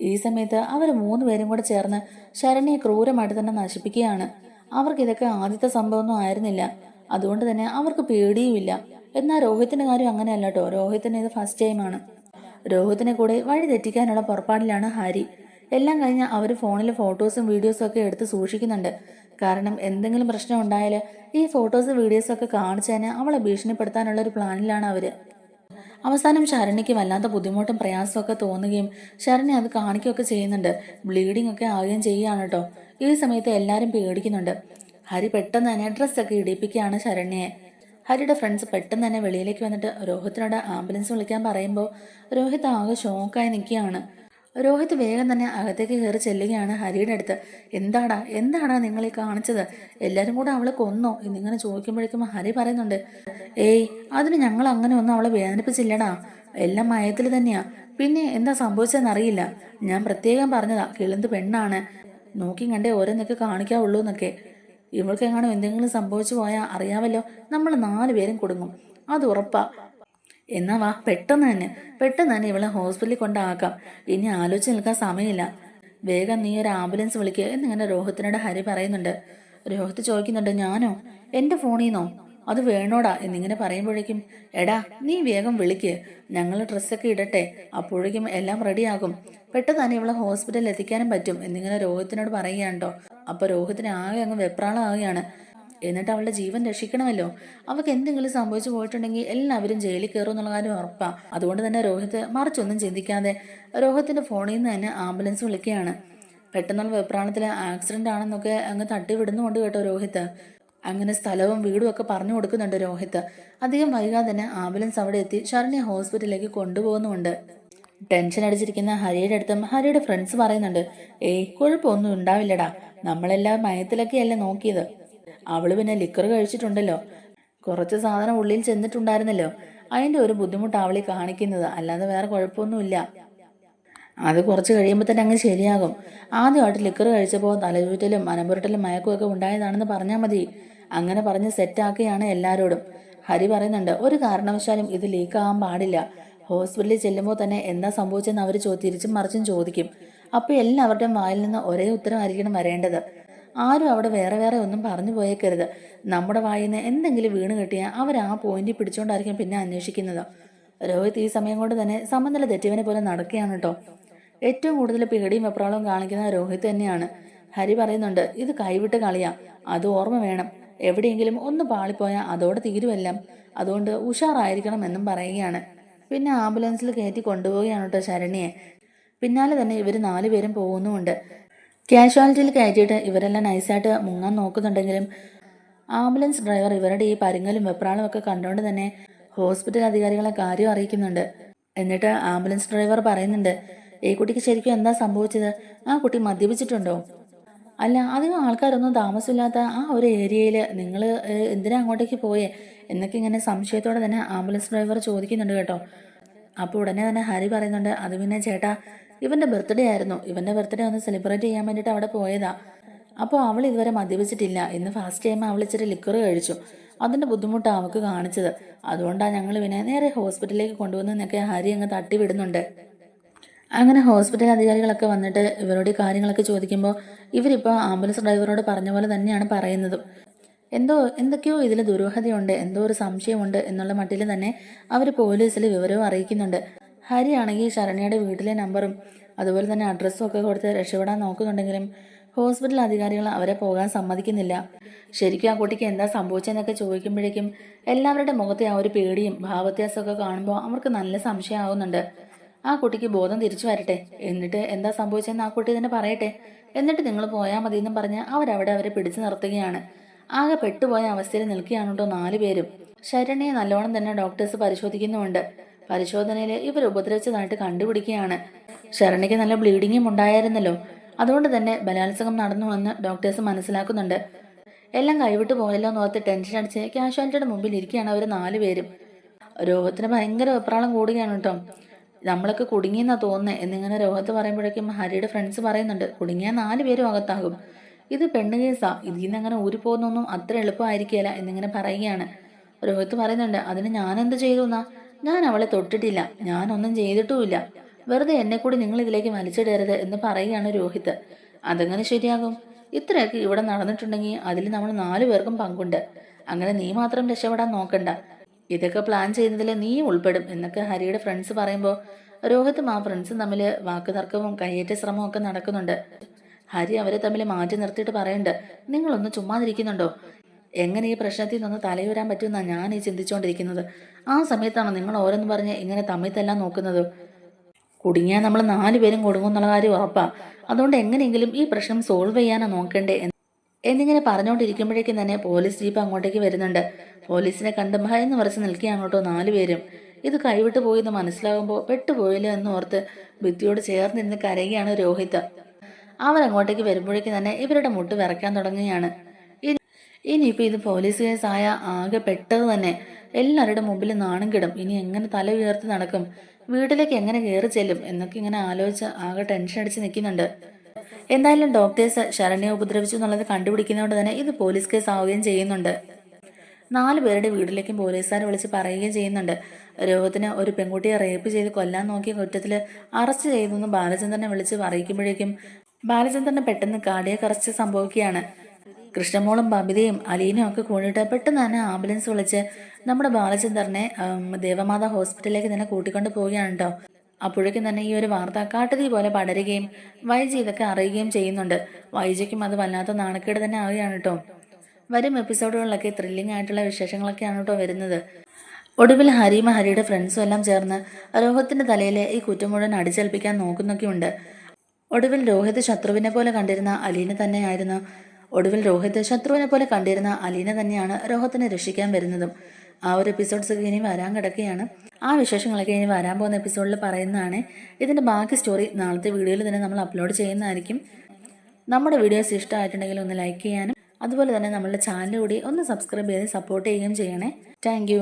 ഈ സമയത്ത് അവർ മൂന്നുപേരും കൂടെ ചേർന്ന് ശരണ്യെ ക്രൂരമായിട്ട് തന്നെ നശിപ്പിക്കുകയാണ്. അവർക്ക് ഇതൊക്കെ ആദ്യത്തെ സംഭവമൊന്നും ആയിരുന്നില്ല. അതുകൊണ്ട് തന്നെ അവർക്ക് പേടിയുമില്ല. എന്നാൽ രോഹിത്തിന്റെ കാര്യം അങ്ങനെയല്ല കേട്ടോ. രോഹിത്തിന് ഇത് ഫസ്റ്റ് ടൈമാണ് രോഹിത്തിനെ കൂടെ വഴി തെറ്റിക്കാനുള്ള പുറപ്പാടിലാണ് ഹാരി. എല്ലാം കഴിഞ്ഞ് അവർ ഫോണിൽ ഫോട്ടോസും വീഡിയോസും ഒക്കെ എടുത്ത് സൂക്ഷിക്കുന്നുണ്ട്. കാരണം എന്തെങ്കിലും പ്രശ്നം ഉണ്ടായാൽ ഈ ഫോട്ടോസ് വീഡിയോസും ഒക്കെ കാണിച്ചു തന്നെ അവളെ ഭീഷണിപ്പെടുത്താനുള്ള ഒരു പ്ലാനിലാണ് അവർ അവസാനം ശരണിക്ക് വല്ലാത്ത ബുദ്ധിമുട്ടും പ്രയാസവും ഒക്കെ തോന്നുകയും ശരണി അത് കാണിക്കുകയൊക്കെ ചെയ്യുന്നുണ്ട്. ബ്ലീഡിംഗ് ഒക്കെ ആവുകയും ചെയ്യുകയാണ് കേട്ടോ. ഈ സമയത്ത് എല്ലാവരും പേടിക്കുന്നുണ്ട്. ഹരി പെട്ടെന്ന് തന്നെ ഡ്രസ്സൊക്കെ ഇടിപ്പിക്കുകയാണ് ശരണ്യയെ ഹരിയുടെ ഫ്രണ്ട്സ് പെട്ടെന്ന് തന്നെ വെളിയിലേക്ക് വന്നിട്ട് രോഹിത്തിനോട് ആംബുലൻസ് വിളിക്കാൻ പറയുമ്പോൾ രോഹിത് ആകെ ഷോക്കായി നിൽക്കുകയാണ്. രോഹിത് വേഗം തന്നെ അകത്തേക്ക് കയറി ചെല്ലുകയാണ് ഹരിയുടെ അടുത്ത്. എന്താടാ എന്താടാ നിങ്ങൾ ഈ കാണിച്ചത്? എല്ലാവരും കൂടെ അവളെ കൊന്നോ? എന്നിങ്ങനെ ചോദിക്കുമ്പോഴേക്കും ഹരി പറയുന്നുണ്ട് ഏയ് അതിന് ഞങ്ങൾ അങ്ങനെ ഒന്നും അവളെ വേദനിപ്പിച്ചില്ലടാ. എല്ലാം മയത്തിൽ തന്നെയാ. പിന്നെ എന്താ സംഭവിച്ചതെന്നറിയില്ല ഞാൻ പ്രത്യേകം പറഞ്ഞതാ കിളുന്ത് പെണ്ണാണ്. നോക്കി കണ്ടേ ഓരോന്നൊക്കെ കാണിക്കാവുള്ളൂ എന്നൊക്കെ ഇവൾക്കെങ്ങാനും എന്തെങ്കിലും സംഭവിച്ചു പോയാൽ അറിയാമല്ലോ. നമ്മൾ നാലു പേരും കുടുങ്ങും. അത് ഉറപ്പാ. എന്നാ വാ പെട്ടെന്ന് തന്നെ. പെട്ടെന്ന് തന്നെ ഇവളെ ഹോസ്പിറ്റലിൽ കൊണ്ടാക്കാം. ഇനി ആലോചിച്ച് നിൽക്കാൻ സമയമില്ല. വേഗം നീ ഒരു ആംബുലൻസ് വിളിക്കുക എന്നിങ്ങനെ രോഹിത്തിനോട് ഹരി പറയുന്നുണ്ട്. രോഹിത്ത് ചോദിക്കുന്നുണ്ട് ഞാനോ? എന്റെ ഫോണിൽ നിന്നോ? അത് വേണോടാ? എന്നിങ്ങനെ പറയുമ്പോഴേക്കും എടാ നീ വേഗം വിളിക്ക്. ഞങ്ങൾ ഡ്രസ്സൊക്കെ ഇടട്ടെ. അപ്പോഴേക്കും എല്ലാം റെഡിയാകും പെട്ടെന്ന് തന്നെ ഇവളെ ഹോസ്പിറ്റലിൽ എത്തിക്കാനും പറ്റും. എന്നിങ്ങനെ രോഹിത്തിനോട് പറയുകയാണ് കേട്ടോ അപ്പൊ രോഹിത്തിന് ആകെ അങ്ങ് വെപ്രാളമാവുകയാണ് എന്നിട്ട് അവളുടെ ജീവൻ രക്ഷിക്കണമല്ലോ. അവൾക്ക് എന്തെങ്കിലും സംഭവിച്ചു പോയിട്ടുണ്ടെങ്കിൽ എല്ലാവരും ജയിലിൽ കയറും എന്നുള്ള കാര്യം ഉറപ്പാ. അതുകൊണ്ട് തന്നെ രോഹിത് മറിച്ചൊന്നും ചിന്തിക്കാതെ രോഹിത്തിന്റെ ഫോണിൽ നിന്ന് തന്നെ ആംബുലൻസ് വിളിക്കുകയാണ്. പെട്ടെന്നുള്ള വെപ്രാണത്തിൽ ആക്സിഡന്റ് ആണെന്നൊക്കെ അങ്ങ് തട്ടി വിടുന്നുണ്ട് കേട്ടോ രോഹിത്. അങ്ങനെ സ്ഥലവും വീടും ഒക്കെ പറഞ്ഞു കൊടുക്കുന്നുണ്ട് രോഹിത്. അധികം വൈകാതെ തന്നെ ആംബുലൻസ് അവിടെ എത്തി ശരണ്യ ഹോസ്പിറ്റലിലേക്ക് കൊണ്ടുപോകുന്നുണ്ട് ടെൻഷൻ അടിച്ചിരിക്കുന്ന ഹരിയുടെ അടുത്തും ഹരിയുടെ ഫ്രണ്ട്സ് പറയുന്നുണ്ട് ഏയ് കുഴപ്പമൊന്നും ഉണ്ടാവില്ലടാ. നമ്മളെല്ലാം മയത്തിലൊക്കെയല്ലേ നോക്കിയത്. അവൾ പിന്നെ ലിക്കർ കഴിച്ചിട്ടുണ്ടല്ലോ. കുറച്ച് സാധനം ഉള്ളിൽ ചെന്നിട്ടുണ്ടായിരുന്നല്ലോ. അതിന്റെ ഒരു ബുദ്ധിമുട്ട് അവളി കാണിക്കുന്നത്. അല്ലാതെ വേറെ കുഴപ്പമൊന്നുമില്ല. അത് കുറച്ച് കഴിയുമ്പോൾ തന്നെ അങ്ങ് ശരിയാകും. ആദ്യമായിട്ട് ലിക്കർ കഴിച്ചപ്പോൾ തലചുറ്റലും മനമ്പുരട്ടലും മയക്കുമൊക്കെ ഉണ്ടായതാണെന്ന് പറഞ്ഞാൽ മതി. അങ്ങനെ പറഞ്ഞ് സെറ്റാക്കുകയാണ് എല്ലാവരോടും ഹരി പറയുന്നുണ്ട് ഒരു കാരണവശാലും ഇത് ലീക്കാകാൻ പാടില്ല. ഹോസ്പിറ്റലിൽ ചെല്ലുമ്പോൾ തന്നെ എന്താ സംഭവിച്ചെന്ന് അവർ തിരിച്ചും മറിച്ചും ചോദിക്കും. അപ്പോൾ എല്ലാവരുടെയും വായിൽ നിന്ന് ഒരേ ഉത്തരമായിരിക്കണം വരേണ്ടത്. ആരും അവിടെ വേറെ വേറെ ഒന്നും പറഞ്ഞു പോയേക്കരുത്. നമ്മുടെ വായിൽ നിന്ന് എന്തെങ്കിലും വീണ് കിട്ടിയാൽ അവർ ആ പോയിന്റിൽ പിടിച്ചുകൊണ്ടായിരിക്കും പിന്നെ അന്വേഷിക്കുന്നത്. രോഹിത് ഈ സമയം കൊണ്ട് തന്നെ സമനില തെറ്റിവനെ പോലെ നടക്കുകയാണ് കേട്ടോ ഏറ്റവും കൂടുതൽ പേടിയും വെപ്രാളവും കാണിക്കുന്ന രോഹിത് തന്നെയാണ്. ഹരി പറയുന്നുണ്ട് ഇത് കൈവിട്ട് കളിയാ. അത് ഓർമ്മ വേണം. എവിടെയെങ്കിലും ഒന്ന് പാളിപ്പോയാൽ അതോടെ തീരുമെല്ലാം അതുകൊണ്ട് ഉഷാറായിരിക്കണം എന്നും പറയുകയാണ്. പിന്നെ ആംബുലൻസിൽ കയറ്റി കൊണ്ടുപോവുകയാണ് കേട്ടോ ശരണ്യെ. പിന്നാലെ തന്നെ ഇവർ നാലുപേരും പോകുന്നുമുണ്ട്. കാഷ്വാലിറ്റിയിൽ കയറ്റിയിട്ട് ഇവരെല്ലാം നൈസായിട്ട് മുങ്ങാൻ നോക്കുന്നുണ്ടെങ്കിലും ആംബുലൻസ് ഡ്രൈവർ ഇവരുടെ ഈ പരിങ്ങലും വെപ്രാളും ഒക്കെ കണ്ടുകൊണ്ട് തന്നെ ഹോസ്പിറ്റൽ അധികാരികളെ കാര്യം അറിയിക്കുന്നുണ്ട്. എന്നിട്ട് ആംബുലൻസ് ഡ്രൈവർ പറയുന്നുണ്ട് ഈ കുട്ടിക്ക് ശരിക്കും എന്താ സംഭവിച്ചത്? ആ കുട്ടി മദ്യപിച്ചിട്ടുണ്ടോ? അല്ല അധികം ആൾക്കാരൊന്നും താമസമില്ലാത്ത ആ ഒരു ഏരിയയിൽ നിങ്ങൾ എന്തിനാ അങ്ങോട്ടേക്ക് പോയേ? എന്നൊക്കെ ഇങ്ങനെ സംശയത്തോടെ തന്നെ ആംബുലൻസ് ഡ്രൈവർ ചോദിക്കുന്നുണ്ട് കേട്ടോ. അപ്പോൾ ഉടനെ തന്നെ ഹരി പറയുന്നുണ്ട് അത് പിന്നെ ചേട്ടാ ഇവന്റെ ബർത്ത്ഡേ ആയിരുന്നു. ഇവന്റെ ബർത്ത്ഡേ ഒന്ന് സെലിബ്രേറ്റ് ചെയ്യാൻ വേണ്ടിയിട്ട് അവിടെ പോയതാ. അപ്പോൾ അവൾ ഇതുവരെ മദ്യപിച്ചിട്ടില്ല. ഇന്ന് ഫാസ്റ്റ് ടൈം അവൾ ഇച്ചിരി ലിക്വർ കഴിച്ചു. അതിന്റെ ബുദ്ധിമുട്ടാണ് അവൾക്ക് കാണിച്ചത്. അതുകൊണ്ടാണ് ഞങ്ങൾ ഇവനെ നേരെ ഹോസ്പിറ്റലിലേക്ക് കൊണ്ടുവന്നൊക്കെ ഹരി അങ്ങ് തട്ടി വിടുന്നുണ്ട്. അങ്ങനെ ഹോസ്പിറ്റൽ അധികാരികളൊക്കെ വന്നിട്ട് ഇവരോട് കാര്യങ്ങളൊക്കെ ചോദിക്കുമ്പോൾ ഇവരിപ്പോൾ ആംബുലൻസ് ഡ്രൈവറോട് പറഞ്ഞ പോലെ തന്നെയാണ് പറയുന്നത്. എന്തോ എന്തൊക്കെയോ ഇതിൽ ദുരൂഹതയുണ്ട് എന്തോ ഒരു സംശയമുണ്ട് എന്നുള്ള മട്ടിൽ തന്നെ അവർ പോലീസിൽ വിവരവും അറിയിക്കുന്നുണ്ട്. ഹരിയാണെങ്കിൽ ശരണ്യയുടെ വീട്ടിലെ നമ്പറും അതുപോലെ തന്നെ അഡ്രസ്സും ഒക്കെ കൊടുത്ത് രക്ഷപ്പെടാൻ നോക്കുന്നുണ്ടെങ്കിലും ഹോസ്പിറ്റൽ അധികാരികൾ അവരെ പോകാൻ സമ്മതിക്കുന്നില്ല. ശരിക്കും ആ കുട്ടിക്ക് എന്താ സംഭവിച്ചതെന്നൊക്കെ ചോദിക്കുമ്പോഴേക്കും എല്ലാവരുടെ മുഖത്തെ ആ ഒരു പേടിയും ഭാവവ്യത്യാസമൊക്കെ കാണുമ്പോൾ അവർക്ക് നല്ല സംശയമാവുന്നുണ്ട് ആ കുട്ടിക്ക് ബോധം തിരിച്ചു വരട്ടെ. എന്നിട്ട് എന്താ സംഭവിച്ചതെന്ന് ആ കുട്ടി തന്നെ പറയട്ടെ. എന്നിട്ട് നിങ്ങൾ പോയാൽ മതി എന്നും പറഞ്ഞ് അവരവിടെ അവരെ പിടിച്ചു നിർത്തുകയാണ്. ആകെ പെട്ടുപോയ അവസ്ഥയിൽ നിൽക്കുകയാണ് കേട്ടോ നാലുപേരും ശരണ്യെ നല്ലോണം തന്നെ ഡോക്ടേഴ്സ് പരിശോധിക്കുന്നുമുണ്ട്. പരിശോധനയിൽ ഇവർ ഉപദ്രവിച്ചതായിട്ട് കണ്ടുപിടിക്കുകയാണ്. ശരണിക്ക് നല്ല ബ്ലീഡിങ്ങും ഉണ്ടായിരുന്നല്ലോ. അതുകൊണ്ട് തന്നെ ബലാത്സംഗം നടന്നുവെന്ന് ഡോക്ടേഴ്സ് മനസ്സിലാക്കുന്നുണ്ട്. എല്ലാം കൈവിട്ട് പോയല്ലോ എന്ന് ഓർത്ത് ടെൻഷൻ അടിച്ച് കാഷ്വാലിറ്റിയുടെ മുമ്പിൽ ഇരിക്കുകയാണ് അവർ നാലുപേരും രോഗത്തിന് ഭയങ്കര വെപ്രാളം കൂടുകയാണ് കേട്ടോ. നമ്മളൊക്കെ കുടുങ്ങിയെന്നാ തോന്നുന്നത് എന്നിങ്ങനെ രോഗത്ത് പറയുമ്പോഴേക്കും ഹരിയുടെ ഫ്രണ്ട്സ് പറയുന്നുണ്ട് കുടുങ്ങിയാൽ നാല് പേരും അകത്താകും. ഇത് പെണ്ണ് കേസാ. ഇതിൽ നിന്ന് അങ്ങനെ ഊരിപ്പോകുന്നൊന്നും അത്ര എളുപ്പമായിരിക്കില്ല എന്നിങ്ങനെ പറയുകയാണ്. രോഹത്ത് പറയുന്നുണ്ട് അതിന് ഞാനെന്ത് ചെയ്തു എന്നാ ഞാൻ അവളെ തൊട്ടിട്ടില്ല. ഞാനൊന്നും ചെയ്തിട്ടുമില്ല. വെറുതെ എന്നെ കൂടി നിങ്ങൾ ഇതിലേക്ക് വലിച്ചിടരുത് എന്ന് പറയുകയാണ് രോഹിത്. അതെങ്ങനെ ശരിയാകും? ഇത്രയൊക്കെ ഇവിടെ നടന്നിട്ടുണ്ടെങ്കിൽ അതിൽ നമ്മൾ നാലു പേർക്കും പങ്കുണ്ട്. അങ്ങനെ നീ മാത്രം രക്ഷപ്പെടാൻ നോക്കണ്ട. ഇതൊക്കെ പ്ലാൻ ചെയ്യുന്നതിൽ നീ ഉൾപ്പെടും എന്നൊക്കെ ഹരിയുടെ ഫ്രണ്ട്സ് പറയുമ്പോൾ രോഹിത്തും ആ ഫ്രണ്ട്സും തമ്മിൽ വാക്കുതർക്കവും കയ്യേറ്റ ശ്രമവും ഒക്കെ നടക്കുന്നുണ്ട്. ഹരി അവരെ തമ്മിൽ മാറ്റി നിർത്തിയിട്ട് പറയുന്നുണ്ട്. നിങ്ങളൊന്ന് ചുമ്മാതിരിക്കുന്നുണ്ടോ? എങ്ങനെ ഈ പ്രശ്നത്തിൽ നിന്ന് തലയുരാൻ പറ്റുമെന്നാണ് ഞാൻ ഈ ചിന്തിച്ചുകൊണ്ടിരിക്കുന്നത് ആ സമയത്താണ് നിങ്ങൾ ഓരോന്ന് പറഞ്ഞ് ഇങ്ങനെ തമ്മിൽ തെല്ലാം നോക്കുന്നത്. കുടുങ്ങിയാൽ നമ്മൾ നാല് പേരും കൊടുങ്ങും എന്നുള്ള കാര്യം ഉറപ്പാ. അതുകൊണ്ട് എങ്ങനെയെങ്കിലും ഈ പ്രശ്നം സോൾവ് ചെയ്യാനാണ് നോക്കണ്ടേ എന്ന് എന്നിങ്ങനെ പറഞ്ഞുകൊണ്ടിരിക്കുമ്പോഴേക്കും തന്നെ പോലീസ് ജീപ്പ് അങ്ങോട്ടേക്ക് വരുന്നുണ്ട്. പോലീസിനെ കണ്ട് ഭയന്ന് വരച്ച് നിൽക്കുകയാണ് കേട്ടോ നാലുപേരും ഇത് കൈവിട്ട് പോയെന്ന് മനസ്സിലാകുമ്പോൾ പെട്ടുപോയില്ലോ എന്ന് ഓർത്ത് ഭിത്തിയോട് ചേർന്നിരുന്ന് കരയുകയാണ് രോഹിത്. അവരങ്ങോട്ടേക്ക് വരുമ്പോഴേക്കും തന്നെ ഇവരുടെ മുട്ട് വിറയ്ക്കാൻ തുടങ്ങുകയാണ്. ഇനിയിപ്പോൾ ഇത് പോലീസ് കേസായ ആകെ പെട്ടത് തന്നെ. എല്ലാവരുടെ മുമ്പിൽ നാണം കിടും. ഇനി എങ്ങനെ തല ഉയർത്തി നടക്കും? വീട്ടിലേക്ക് എങ്ങനെ കയറി ചെല്ലും? എന്നൊക്കെ ഇങ്ങനെ ആലോചിച്ച് ആകെ ടെൻഷൻ അടിച്ച് നിൽക്കുന്നുണ്ട്. എന്തായാലും ഡോക്ടേഴ്സ് ശരണ്യെ ഉപദ്രവിച്ചു എന്നുള്ളത് കണ്ടുപിടിക്കുന്നതുകൊണ്ട് തന്നെ ഇത് പോലീസ് കേസ് ആവുകയും ചെയ്യുന്നുണ്ട്. നാല് പേരുടെ വീട്ടിലേക്കും പോലീസുകാർ വിളിച്ച് പറയുകയും ചെയ്യുന്നുണ്ട്. രോഗത്തിന് ഒരു പെൺകുട്ടിയെ റേപ്പ് ചെയ്ത് കൊല്ലാൻ നോക്കിയ കുറ്റത്തിൽ അറസ്റ്റ് ചെയ്തെന്ന് ബാലചന്ദ്രനെ വിളിച്ച് അറിയിക്കുമ്പോഴേക്കും ബാലചന്ദ്രനെ പെട്ടെന്ന് കാർഡിയക് അറസ്റ്റ് സംഭവിക്കുകയാണ്. കൃഷ്ണമോളും ബബിതയും അലീനയും ഒക്കെ കൂടിയിട്ട് പെട്ടെന്ന് തന്നെ ആംബുലൻസ് വിളിച്ച് നമ്മുടെ ബാലചന്ദ്രനെ ദേവമാതാ ഹോസ്പിറ്റലിലേക്ക് തന്നെ കൂട്ടിക്കൊണ്ട് പോവുകയാണ് കേട്ടോ അപ്പോഴേക്കും തന്നെ ഈ ഒരു വാർത്ത കാട്ടുതീ പോലെ പടരുകയും വൈജി ഇതൊക്കെ അറിയുകയും ചെയ്യുന്നുണ്ട്. വൈജിക്കും അത് വല്ലാത്ത നാണക്കേട് തന്നെ ആവുകയാണ് കേട്ടോ വരും എപ്പിസോഡുകളിലൊക്കെ ത്രില്ലിംഗ് ആയിട്ടുള്ള വിശേഷങ്ങളൊക്കെയാണ് കേട്ടോ വരുന്നത്. ഒടുവിൽ ഹരിയും ഹരിയുടെ ഫ്രണ്ട്സും എല്ലാം ചേർന്ന് രോഹത്തിന്റെ തലയിലെ ഈ കുറ്റം മുഴുവൻ അടിച്ചേൽപ്പിക്കാൻ നോക്കുന്നൊക്കെയുണ്ട്. ഒടുവിൽ രോഹിത് ശത്രുവിനെ പോലെ കണ്ടിരുന്ന അലീന തന്നെയായിരുന്നു ഒടുവിൽ രോഹിത് ശത്രുവിനെ പോലെ കണ്ടിരുന്ന അലീന തന്നെയാണ് രോഹത്തിനെ രക്ഷിക്കാൻ വരുന്നതും. ആ ഒരു എപ്പിസോഡ്സ് ഒക്കെ ഇനി വരാൻ കിടക്കുകയാണ്. ആ വിശേഷങ്ങളൊക്കെ ഇനി വരാൻ പോകുന്ന എപ്പിസോഡിൽ പറയുന്നതാണ്. ഇതിന്റെ ബാക്കി സ്റ്റോറി നാളത്തെ വീഡിയോയിൽ തന്നെ നമ്മൾ അപ്ലോഡ് ചെയ്യുന്നതായിരിക്കും. നമ്മുടെ വീഡിയോസ് ഇഷ്ടമായിട്ടുണ്ടെങ്കിൽ ഒന്ന് ലൈക്ക് ചെയ്യാനും അതുപോലെ തന്നെ നമ്മുടെ ചാനൽ കൂടി ഒന്ന് സബ്സ്ക്രൈബ് ചെയ്ത് സപ്പോർട്ട് ചെയ്യുകയും ചെയ്യണേ. താങ്ക്